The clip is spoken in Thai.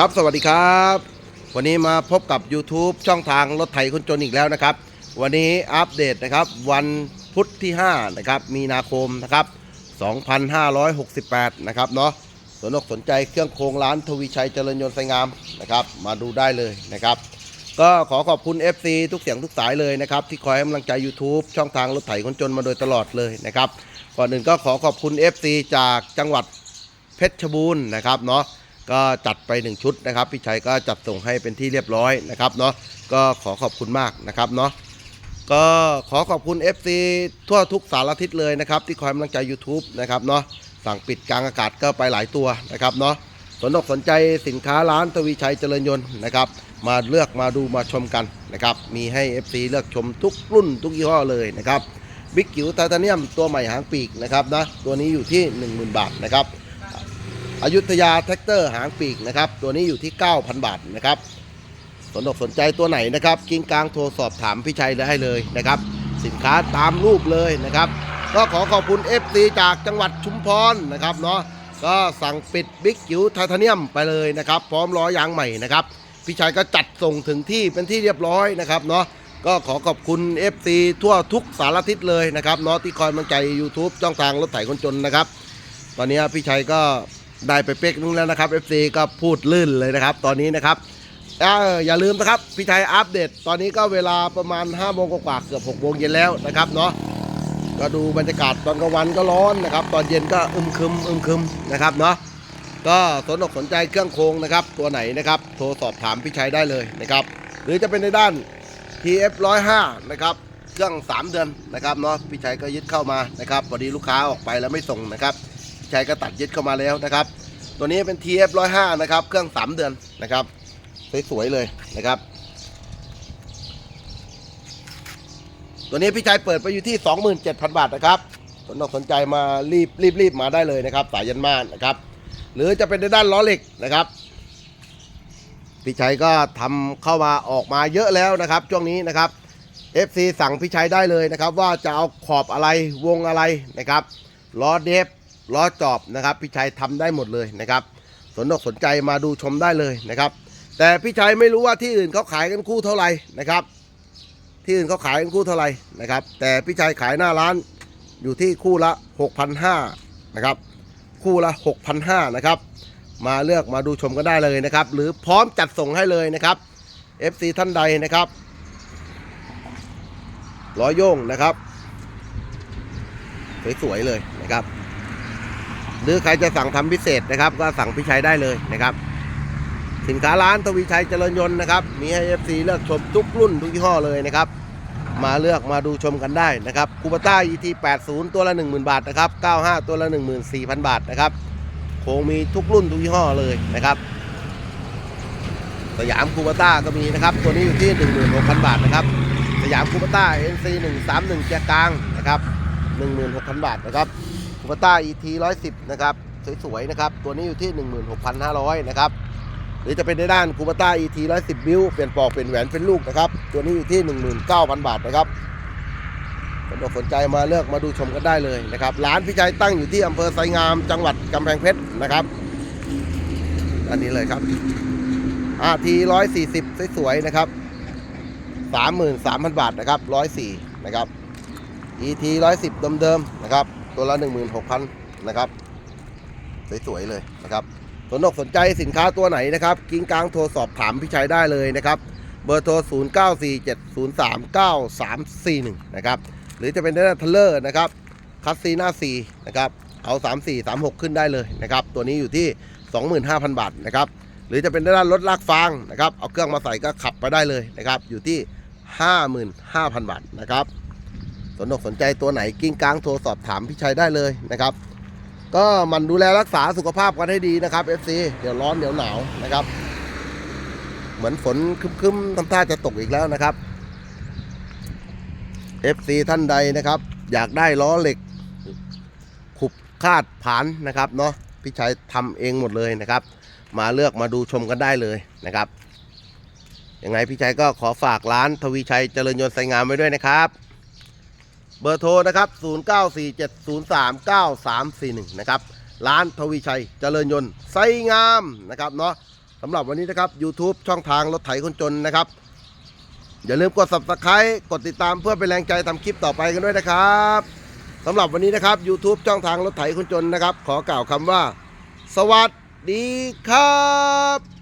ครับสวัสดีครับ วันนี้มาพบกับ YouTube ช่องทางรถไถคนจนอีกแล้วนะครับ วันนี้อัปเดตนะครับวันพุธที่5นะครับมีนาคมนะครับ2568นะครับเนาะสนอกสนใจเครื่องโครงร้านทวีชัยเจริญยนต์ไสงามนะครับ มาดูได้เลยนะครับ ก็ขอขอบคุณ FC ทุกเสียงทุกสายเลยนะครับ ที่คอยให้กำลังใจ YouTube ช่องทางรถไถคนจนมาโดยตลอดเลยนะครับก่อนอื่นก็ขอขอบคุณ FC จากจังหวัดเพชรบูรณ์นะครับเนาะ ก็จัดไป 1 ชุดนะครับพี่ชัยก็จัดส่งให้เป็นที่เรียบร้อยนะครับเนาะก็ขอขอบคุณมากนะครับเนาะก็ขอขอบคุณ FC ทั่วทุกสารทิศเลยนะครับ ที่คอยกำลังใจ YouTube นะครับเนาะสั่งปิดกลางอากาศก็ไปหลายตัวนะครับเนาะสนอกสนใจสินค้าร้านทวีชัยเจริญยนต์นะครับ มาเลือกมาดูมาชมกันนะครับ มีให้ FC เลือกชมทุกรุ่นทุกยี่ห้อเลยนะครับบิ๊กกิ๋วไทเทเนียมตัวใหม่หางปีกนะครับนะตัวนี้อยู่ที่ 10,000 บาทนะครับ อยุธยาแท็กเตอร์หางปีกนะครับ ตัวนี้อยู่ที่ 9,000 บาทนะครับสนอกสนใจตัวไหนนะครับกิ้งกลางโทรสอบถามพี่ชัยได้เลยนะครับ สินค้าตามรูปเลยนะครับ ก็ขอขอบคุณ FC จากจังหวัดชุมพรนะครับเนาะก็สั่งปิดบิ๊กจิ๋วไทเทเนียมไปเลยนะครับ พร้อมล้อยางใหม่นะครับพี่ชัยก็จัดส่งถึงที่เป็นที่เรียบร้อยนะครับเนาะก็ขอขอบคุณ FC ทั่วทุกสารทิศเลยนะครับเนาะที่คอยกำลังใจ YouTube ช่องทางรถไถคนจนนะครับ ตอนนี้พี่ชัยก็ ได้ไปเป๊กนึงแล้วนะครับ FC ก็พูดลื่นเลยนะครับ ตอนนี้นะครับออย่าลืมนะครับพี่ชัยอัปเดต ตอนนี้ก็เวลาประมาณ5โมงกว่าๆเกือบ6โมงเย็นแล้วนะครับเนาะก็ดูบรรยากาศตอนกลางวันก็ร้อนนะครับ ตอนเย็นก็อึมครึมอึมครึมนะครับเนาะก็สนอกสนใจเครื่องโครงนะครับ ตัวไหนนะครับ โทรสอบถามพี่ชัยได้เลยนะครับ หรือจะเป็นในด้าน TF 105นะครับเครื่อง 3 เดือนนะครับเนาะพี่ชัยก็ยึดเข้ามานะครับพอดีลูกค้าออกไปแล้วไม่ส่งนะครับ พี่ชัยก็ตัดยึดเข้ามาแล้วนะครับ ตัวนี้เป็น TF 105 นะครับ เครื่อง 3 เดือนนะครับ สวยๆเลยนะครับ ตัวนี้พี่ชัยเปิดไปอยู่ที่ 27,000 บาทนะครับสนอกสนใจมารีบรีบรีบมาได้เลยนะครับ สายยันมานนะครับ หรือจะเป็นในด้านล้อเหล็กนะครับพี่ชัยก็ทำเข้ามาออกมาเยอะแล้วนะครับ ช่วงนี้นะครับ FC สั่งพี่ชัยได้เลยนะครับ ว่าจะเอาขอบอะไรวงอะไรนะครับล้อเดฟ ล้อจอบนะครับ พี่ชัยทำได้หมดเลยนะครับ สนอกสนใจมาดูชมได้เลยนะครับ แต่พี่ชัยไม่รู้ว่าที่อื่นเขาขายกันคู่เท่าไหร่นะครับ ที่อื่นเขาขายกันคู่เท่าไหร่นะครับ แต่พี่ชัยขายหน้าร้านอยู่ที่คู่ละ 6,500นะครับ คู่ละ 6,500นะครับ มาเลือกมาดูชมกันได้เลยนะครับ หรือพร้อมจัดส่งให้เลยนะครับ FC ท่านใดนะครับร้อยโย่งนะครับ สวยๆเลยนะครับ หรือใครจะสั่งทำพิเศษนะครับ ก็สั่งพี่ชัยได้เลยนะครับ สินค้าร้านทวีชัยเจริญยนต์นะครับ มีให้ FC เลือกชมทุกรุ่นทุกยี่ห้อเลยนะครับ มาเลือกมาดูชมกันได้นะครับคูปต้า ET 80ตัวละ 10,000 บาทนะครับ95 ตัวละ 14,000 บาทนะครับโคงมีทุกรุ่นทุกยี่ห้อเลยนะครับสยามคูปต้าก็มีนะครับ ตัวนี้อยู่ที่ 16,000 บาทนะครับสยามคูปต้า NC 131เกียร์กลางนะครับ16,000 บาทนะครับ คูปต้า ET 110 นะครับ สวย ๆ นะครับ ตัวนี้อยู่ที่ 16,500 นะครับ หรือจะเป็นในด้านคูปต้า ET 110 บิวเปลี่ยนปลอกเปลี่ยนแหวนเป็นลูกนะครับ ตัวนี้อยู่ที่ 19,000 บาทนะครับสนอกสนใจมาเลือกมาดูชมกันได้เลยนะครับ ร้านพี่ชัยตั้งอยู่ที่อำเภอไซงามจังหวัดกำแพงเพชรนะครับ อันนี้เลยครับ RT 140 สวย ๆ นะครับ33,000 บาทนะครับ104นะครับ ET 110 เดิมๆนะครับ ตัวละ 16,000นะครับสวยๆเลยนะครับสนอกสนใจสินค้าตัวไหนนะครับกิ้งกลางโทรสอบถามพี่ชัยได้เลยนะครับเบอร์โทร 0947039341 นะครับหรือจะเป็นด้านทัลเลอร์นะครับคัสซีหน้า4นะครับเอา 34 36 ขึ้นได้เลยนะครับตัวนี้อยู่ที่ 25,000 บาทนะครับหรือจะเป็นด้านรถลากฟางนะครับเอาเครื่องมาใส่ก็ขับไปได้เลยนะครับอยู่ที่ 55,000 บาทนะครับ สนอกสนใจตัวไหนกิ้งกลางโทรสอบถามพี่ชัยได้เลยนะครับ ก็มันดูแลรักษาสุขภาพกันให้ดีนะครับ FC เดี๋ยวร้อนเดี๋ยวหนาวนะครับ เหมือนฝนคึ้มๆทำท่าจะตกอีกแล้วนะครับ FC ท่านใดนะครับ อยากได้ล้อเหล็ก ขุบคาดผานนะครับเนาะพี่ชัยทำเองหมดเลยนะครับ มาเลือกมาดูชมกันได้เลยนะครับยังไงพี่ชัยก็ขอฝากร้านทวีชัยเจริญยนต์ไซงามไว้ด้วยนะครับ เบอร์โทรนะครับ 0947039341 นะครับ ร้านทวีชัยเจริญยนต์ไซงามนะครับเนาะสำหรับวันนี้นะครับ YouTube ช่องทางรถไถคนจนนะครับ อย่าลืมกด subscribe กดติดตามเพื่อเป็นแรงใจทำคลิปต่อไปกันด้วยนะครับสำหรับวันนี้นะครับ YouTube ช่องทางรถไถคนจนนะครับ ขอกล่าวคำว่า สวัสดีครับ